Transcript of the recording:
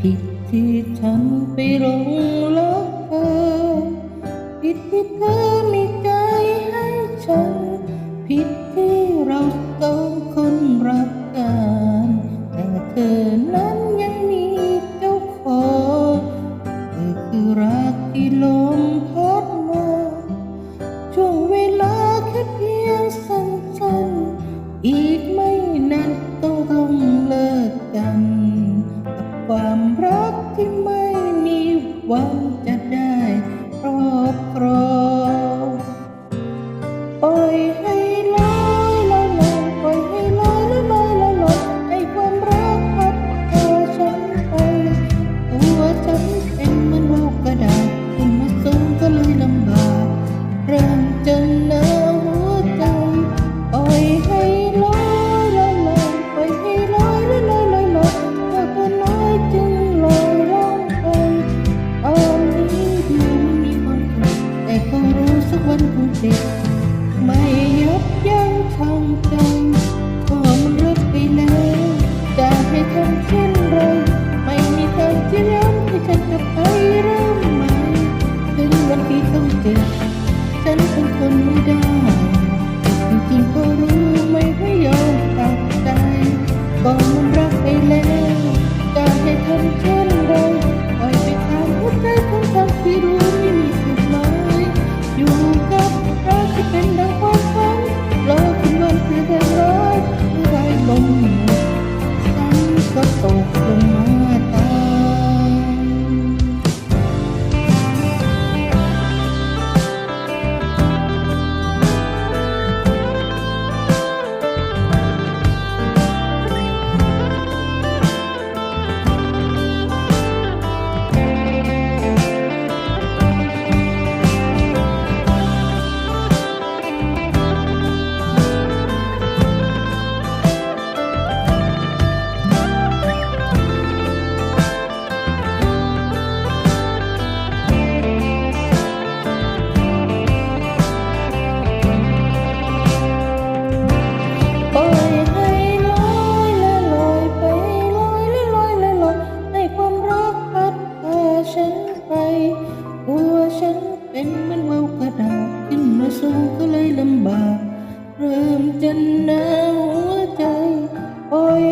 ผิดที่ฉันไปหลงรักเธอผิดที่เธอ Well, ช่นไรไม่มีทางที่ย้ำให้ฉันกลับไปเริ่มใหม่ถึงวันที่ต้องเจ็บฉันคงทนไม่ได้จริงๆก็รู้ไม่ให้ยอมตัดใจก็มัน Cùng ฉันไปหัวฉันเป็นมันเมากระดาษขึ้นมาสูงก็เลยลำบาก เริ่มจะหนาวหัวใจโล่อย